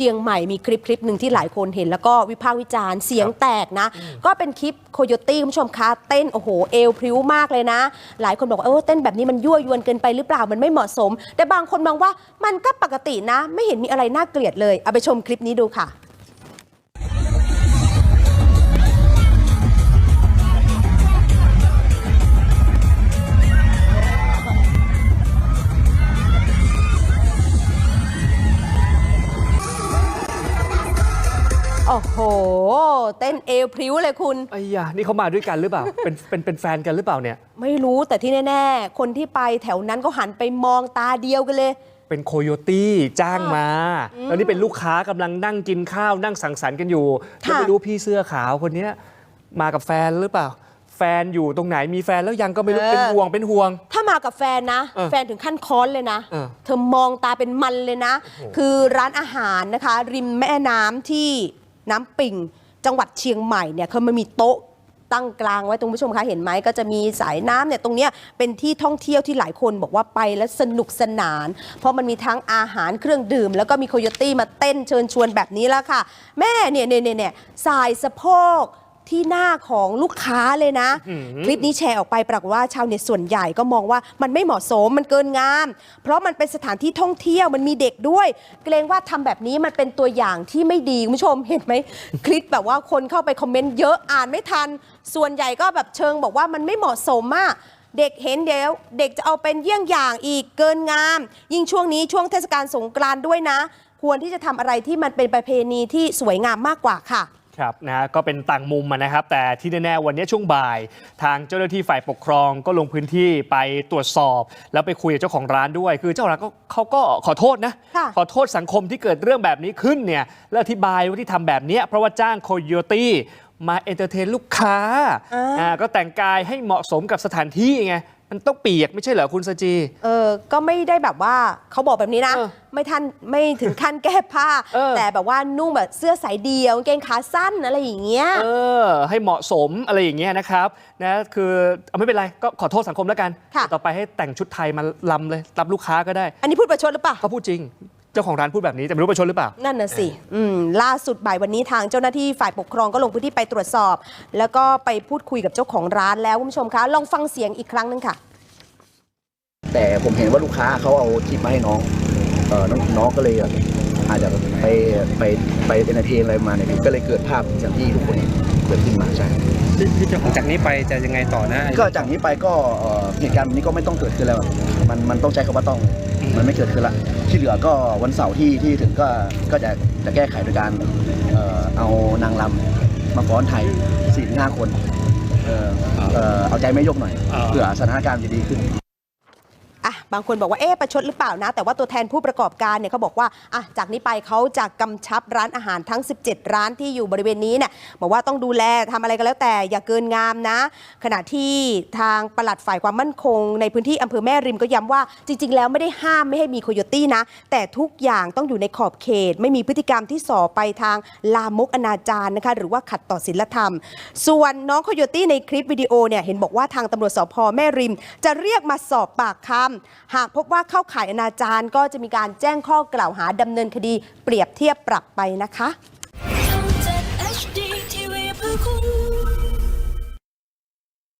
เชียงใหม่มีคลิปคลิปหนึ่งที่หลายคนเห็นแล้วก็วิพากษ์วิจารณ์เสียงแตกนะ ก็เป็นคลิปโคโยตี้คุณผู้ชมคะเต้นโอ้โหเอวพริ้วมากเลยนะ หลายคนบอกว่าเออเต้นแบบนี้มันยั่วยวนเกินไปหรือเปล่ามันไม่เหมาะสม แต่บางคนมองว่ามันก็ปกตินะ ไม่เห็นมีอะไรน่าเกลียดเลย เอาไปชมคลิปนี้ดูค่ะ โอ้โห เต้นเอวพริ้วเลยคุณ ไอ้ยานี่เขามาด้วยกันหรือเปล่า เป็นเป็นเป็นแฟนกันหรือเปล่าเนี่ย ไม่รู้แต่ที่แน่ ๆ คนที่ไปแถวนั้นก็หันไปมองตาเดียวกันเลย เป็นโคโยตี้จ้างมา แล้วนี่เป็นลูกค้ากำลังนั่งกินข้าวนั่งสังสรรค์กันอยู่ค่ะแล้วไม่รู้พี่เสื้อขาวคนเนี้ยมากับแฟนหรือเปล่า แฟนอยู่ตรงไหนมีแฟนแล้วยังก็ไม่รู้เป็นห่วงเป็นห่วง ถ้ามากับแฟนนะ เออแฟนถึงขั้นค้อนเลยนะ เออเธอมองตาเป็นมันเลยนะ คือร้านอาหารนะคะ ริมแม่น้ำที่ น้ำปิง จังหวัดเชียงใหม่เนี่ยเขามันมีโต๊ะตั้งกลางไว้ตรงผู้ชมคะเห็นไหมก็จะมีสายน้ำเนี่ยตรงเนี้ยเป็นที่ท่องเที่ยวที่หลายคนบอกว่าไปแล้วสนุกสนาน เพราะมันมีทั้งอาหารเครื่องดื่ม แล้วก็มีโคโยตี้มาเต้นเชิญชวนแบบนี้แล้วค่ะ แม่เนี่ยเนี่ยเนี่ยเนี่ยสายสะโพก ที่หน้าของลูกค้าเลยนะ คลิปนี้แชร์ออกไปปรากฏว่าชาวเน็ตส่วนใหญ่ก็มองว่ามันไม่เหมาะสมมันเกินงาม เพราะมันเป็นสถานที่ท่องเที่ยวมันมีเด็กด้วย เกรงว่าทำแบบนี้มันเป็นตัวอย่างที่ไม่ดีคุณผู้ชมเห็นไหมคลิปแบบว่าคนเข้าไปคอมเมนต์เยอะอ่านไม่ทัน ส่วนใหญ่ก็แบบเชิงบอกว่ามันไม่เหมาะสมอะเด็กเห็นเดี๋ยวเด็กจะเอาเป็นเยี่ยงอย่างอีกเกินงาม ยิ่งช่วงนี้ช่วงเทศกาลสงกรานต์ด้วยนะ ควรที่จะทำอะไรที่มันเป็นประเพณีที่สวยงามมากกว่าค่ะ ครับนะฮะก็เป็นต่างมุมอะนะครับ แต่ที่แน่ๆวันนี้ช่วงบ่าย ทางเจ้าหน้าที่ฝ่ายปกครองก็ลงพื้นที่ไปตรวจสอบ แล้วไปคุยกับเจ้าของร้านด้วย คือเจ้าของร้านก็เขาก็ขอโทษนะค่ะขอโทษสังคมที่เกิดเรื่องแบบนี้ขึ้นเนี่ยแล้วอธิบายว่าที่ทำแบบเนี้ยเพราะว่าจ้างโคโยตี้มาเอนเตอร์เทนลูกค้าอ่าอ่าก็แต่งกายให้เหมาะสมกับสถานที่ไง มันต้องเปียกไม่ใช่เหรอคุณสจี เออก็ไม่ได้แบบว่าเขาบอกแบบนี้นะ เออไม่ทันไม่ถึงขั้นแก้ผ้า เออ แต่แบบว่านุ่งแบบเสื้อสายเดียวกางเกงขาสั้นอะไรอย่างเงี้ย เออ ให้เหมาะสมอะไรอย่างเงี้ยนะครับนะคือเอาไม่เป็นไรก็ขอโทษสังคมแล้วกัน ค่ะ ต่อไปให้แต่งชุดไทยมาลำเลยรับลูกค้าก็ได้ อันนี้พูดประชดหรือเปล่า เขาพูดจริง เจ้าของร้านพูดแบบนี้แต่ไม่รู้ประชดหรือเปล่า นั่นน่ะสิอืมล่าสุดบ่ายวันนี้ทางเจ้าหน้าที่ฝ่ายปกครองก็ลงพื้นที่ไปตรวจสอบ แล้วก็ไปพูดคุยกับเจ้าของร้านแล้วคุณผู้ชมคะลองฟังเสียงอีกครั้งหนึงค่ะ แต่ผมเห็นว่าลูกค้าเขาเอาทิปมาให้น้องเออน้องน้องก็เลย อาจจะไปไปไปเป็นอาเทนอะไรมาเนี่ยก็เลยเกิดภาพอย่างที่ทุกคนเห็นเกิดขึ้นมาใช่ที่ที่จะจากนี้ไปจะยังไงต่อนะก็จากนี้ไปก็เอ่อเหตุการณ์แบบนี้ก็ไม่ต้องเกิดขึ้นแล้วมันมันต้องใช้คำว่าต้องมันไม่เกิดขึ้นละที่เหลือก็วันเสาร์ที่ที่ถึงก็ก็จะจะแก้ไขโดยการเอ่อเอานางรำมาฟ้อนไทยสี่ห้าคนเอ่อเอ่อเอาใจไม่ยกหน่อยอ่าเผื่อสถานการณ์จะดีขึ้นอะ บางคนบอกว่าเอ๊ะประชดหรือเปล่านะ แต่ว่าตัวแทนผู้ประกอบการเนี่ยเขาบอกว่าอะจากนี้ไปเขาจะกำชับร้านอาหารทั้ง 17 ร้านที่อยู่บริเวณนี้เนี่ยบอกว่าต้องดูแลทำอะไรก็แล้วแต่อย่าเกินงามนะ ขณะที่ทางปลัดฝ่ายความมั่นคง ในพื้นที่อำเภอแม่ริมก็ย้ำว่าจริง ๆ แล้วไม่ได้ห้ามไม่ให้มีโคโยตี้นะ แต่ทุกอย่างต้องอยู่ในขอบเขต ไม่มีพฤติกรรมที่ส่อไปทางลามกอนาจารนะคะหรือว่าขัดต่อศีลธรรม ส่วนน้องโคโยตี้ในคลิปวิดีโอเนี่ยเห็นบอกว่าทางตำรวจสพแม่ริม จะเรียกมาสอบปากคำหากพบว่าเข้าข่ายอนาจารก็จะมีการแจ้งข้อกล่าวหาดำเนินคดี เปรียบเทียบปรับไปนะคะ